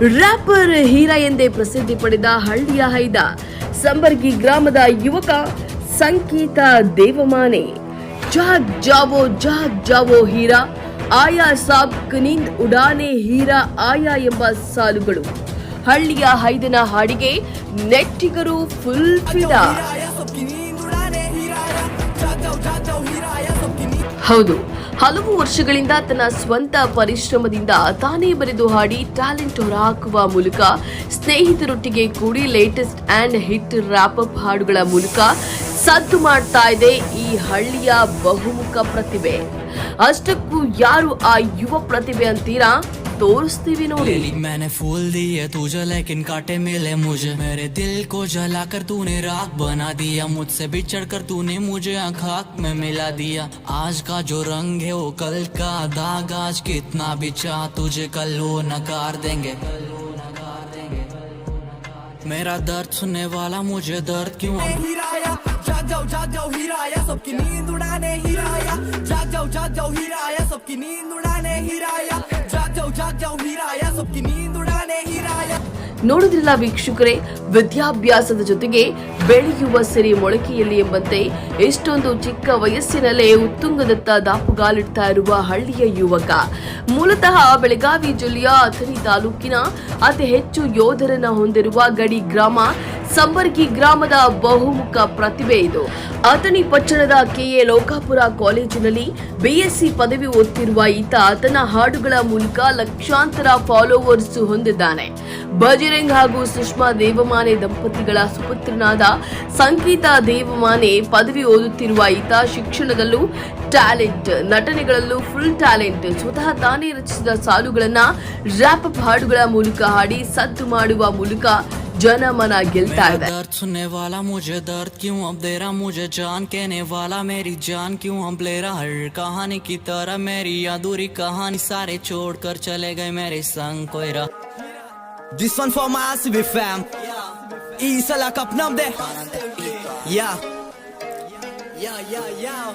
Wrapper Heera ಎಂದೇ ಪ್ರಸಿದ್ಧಿ ಪಡೆದ ಹಳ್ಳಿಯ ಹೈದ. ಸಂಬರ್ಗಿ ಗ್ರಾಮದ ಯುವಕ ಸಂಕೀತ ದೇವಮಾನೆ. ಜಾಗ್ ಜಾವೋ ಜಾಗ್ ಜಾವೋ ಹೀರಾ. ಆಯಾ ಸಾಬ್ ಕನಿಂದ್ ಉಡಾನೆ ಹೀರಾ, ಆಯಾ ಎಂಬ ಸಾಲುಗಳು. ಹಳ್ಳಿಯ ಹೈದನ ಹಾಡಿಗೆ ನೆಟ್ಟಿಗರು ಫುಲ್ ಫಿದಾ ಹೌದು. ಹಲವು ವರ್ಷಗಳಿಂದ ತನ್ನ ಸ್ವಂತ ಪರಿಶ್ರಮದಿಂದ ತಾನೇ ಬರೆದು ಹಾಡಿ ಟ್ಯಾಲೆಂಟ್ ಹೊರಹಾಕುವ ಮೂಲಕ ಸ್ನೇಹಿತರೊಟ್ಟಿಗೆ ಕೂಡಿ latest and hit rap up ಹಾಡುಗಳ ಮೂಲಕ ಸದ್ದು ಮಾಡ್ತಾ ಇದೆ ಈ ಹಳ್ಳಿಯ ಬಹುಮುಖ ಪ್ರತಿಭೆ. ಅಷ್ಟಕ್ಕೂ ಯಾರು ಆ ಯುವ ಪ್ರತಿಭೆ ಅಂತೀರಾ? दोस्ती भी नो ली मैंने फूल दी दिए तुझे लेकिन काटे मिले मुझे। मेरे दिल को जला कर तू ने राख बना दिया। मुझसे बिछड़ कर तू ने मुझे आँख में मिला दिया। आज का जो रंग है वो कल का दाग आज कितना बिछा तुझे कल वो नकार देंगे। मेरा दर्द सुनने वाला मुझे दर्द क्यों? जाओ सबकी नींद उड़ाने हिराया। जाओ जाओ हिराया सबकी नींद उड़ाने हिराया। जाग जाओ जाग जाओ हीराया सबकी नींद ನೋಡುದಿಲ್ಲ ವೀಕ್ಷಕರೇ. ವಿದ್ಯಾಭ್ಯಾಸದ ಜೊತೆಗೆ ಬೆಳೆಯುವ ಸಿರಿ ಮೊಳಕೆಯಲ್ಲಿ ಎಂಬಂತೆ ಎಷ್ಟೊಂದು ಚಿಕ್ಕ ವಯಸ್ಸಿನಲ್ಲೇ ಉತ್ತುಂಗದತ್ತ ದಾಪುಗಾಲಿಡ್ತಾ ಇರುವ ಹಳ್ಳಿಯ ಯುವಕ. ಮೂಲತಃ ಬೆಳಗಾವಿ ಜಿಲ್ಲೆಯ ಅಥಣಿ ತಾಲೂಕಿನ ಅತಿ ಹೆಚ್ಚು ಯೋಧರನ್ನ ಹೊಂದಿರುವ ಗಡಿ ಗ್ರಾಮ ಸಂಬರ್ಗಿ ಗ್ರಾಮದ ಬಹುಮುಖ ಪ್ರತಿಭೆ ಇದು. ಆತನಿ ಪಟ್ಟಣದ ಕೆಎ ಲೋಕಾಪುರ ಕಾಲೇಜಿನಲ್ಲಿ ಬಿಎಸ್ಸಿ ಪದವಿ ಓದ್ತಿರುವ ಈತ ತನ್ನ ಹಾಡುಗಳ ಮೂಲಕ ಲಕ್ಷಾಂತರ ಫಾಲೋವರ್ಸ್ ಹೊಂದಿದ್ದಾನೆ. ಬಜರಂಗ್ ಹಾಗೂ ಸುಷ್ಮಾ ದೇವಮಾನೆ ದಂಪತಿಗಳ ಸುಪುತ್ರನಾದ ಸಂಗೀತ ದೇವಮಾನೆ ಪದವಿ ಓದುತ್ತಿರುವ ಈತ ಶಿಕ್ಷಣದಲ್ಲೂ ಟ್ಯಾಲೆಂಟ್ ನಟನೆಗಳಲ್ಲೂ ಫುಲ್ ಟ್ಯಾಲೆಂಟ್ ಸ್ವತಃ ತಾನೇ ರಚಿಸಿದ ಸಾಲುಗಳನ್ನ ರ್ಯಾಪ್ ಅಪ್ ಹಾಡುಗಳ ಮೂಲಕ ಹಾಡಿ ಸದ್ದು ಮಾಡುವ ಮೂಲಕ ಜನಮನ ಗೆಲ್ತಾ मेरा ಇದೆ दर्द सुनने वाला मुझे दर्द क्यों अब दे रहा मुझे जान कहने वाला मेरी जान क्यों अब ले रहा हर कहानी की तरह मेरी अधूरी कहानी सारे छोड़ कर चले गए मेरे संग कोई रा This one for my ACB fam Isa la cup de. Yeah. Yeah yeah yeah.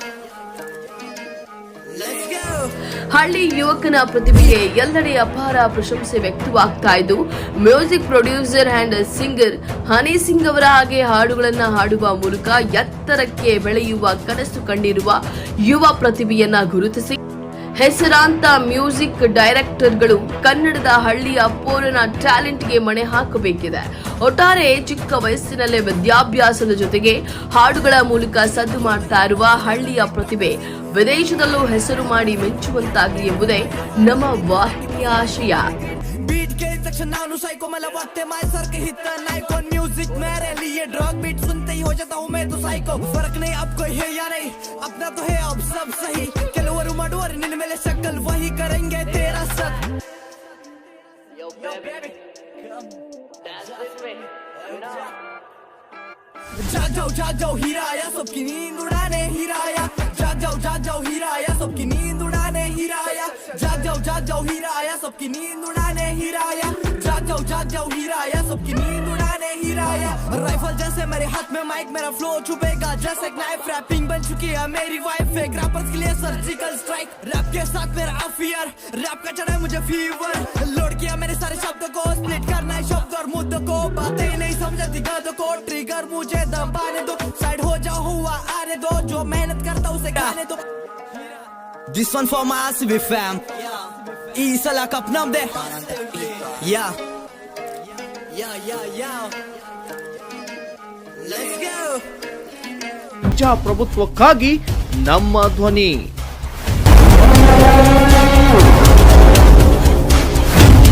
ಹಳ್ಳಿ ಯುವಕನ ಪ್ರತಿಭೆಗೆ ಎಲ್ಲೆಡೆ ಅಪಾರ ಪ್ರಶಂಸೆ ವ್ಯಕ್ತವಾಗ್ತಾ ಇದ್ದು, music producer and singer Honey Singh ಅವರ ಹಾಗೆ ಹಾಡುಗಳನ್ನ ಹಾಡುವ ಮೂಲಕ ಎತ್ತರಕ್ಕೆ ಬೆಳೆಯುವ ಕನಸು ಕಂಡಿರುವ ಯುವ ಪ್ರತಿಭೆಯನ್ನ ಗುರುತಿಸಿ ಹೆಸರಾಂತ ಮ್ಯೂಸಿಕ್ ಡೈರೆಕ್ಟರ್ಗಳು ಕನ್ನಡದ ಹಳ್ಳಿಯ ಪೋರನ ಟ್ಯಾಲೆಂಟ್ಗೆ ಮಣೆ ಹಾಕಬೇಕಿದೆ ಒಟ್ಟಾರೆ ಚಿಕ್ಕ ವಯಸ್ಸಿನಲ್ಲೇ ವಿದ್ಯಾಭ್ಯಾಸದ ಜೊತೆಗೆ ಹಾಡುಗಳ ಮೂಲಕ ಸದ್ದು ಮಾಡ್ತಾ ಇರುವ ಹಳ್ಳಿಯ ಪ್ರತಿಭೆ ವಿದೇಶದಲ್ಲೂ ಹೆಸರು ಮಾಡಿ ಮೆಚ್ಚುವಂತಾಗಲಿ ಎಂಬುದೇ ನಮ್ಮ ವಾಹಿನಿಯ ಆಶಯ बीट के इंजेक्शन नानू साइको मला वाटते माय सारखे हित नाही कोण म्युझिक मेरे लिए ड्रग बीट सुनते ही हो जाता हूँ मैं तो साइको फर्क नहीं अब कोई है या नहीं अपना तो है मिले शक्ल वही करेंगे तेरा सब जाग जाओ जाग जाओ हीरा आया सबकी नींद उड़ाने हीरा आया जाग जाओ जाग जाओ हीरा आया सबकी नींद उड़ाने हीरा आया जाग जाओ जाग जाओ हीरा आया सबकी नींद उड़ाने हीरा आया जाग जाओ जाग जाओ हीरा आया सबकी नींद हीरा राइफल जैसे मेरे हाथ में माइक मेरा फ्लो छुपेगा। जैसे नाइफ रैपिंग बन चुकी है मेरी वाइफ एक रैपर्स के लिए सर्जिकल स्ट्राइक रैप के साथ मेरा अफियर रैप का चढ़ा है मुझे फीवर लोड किया मेरे सारे शब्दों को। स्प्लिट करना है शब्द और मुद्दों को। बातें नहीं समझती गादों को। ट्रिगर मुझे दबाने दो। साइड हो जाओ हुआ आने दो। जो मेहनत करता उसे गाने दो। This one for my ACB fam. Isa la number Yeah. Yeah yeah yo. Let's go. ಪ್ರಭುತ್ವಕ್ಕಾಗಿ ನಮ್ಮ ಧ್ವನಿ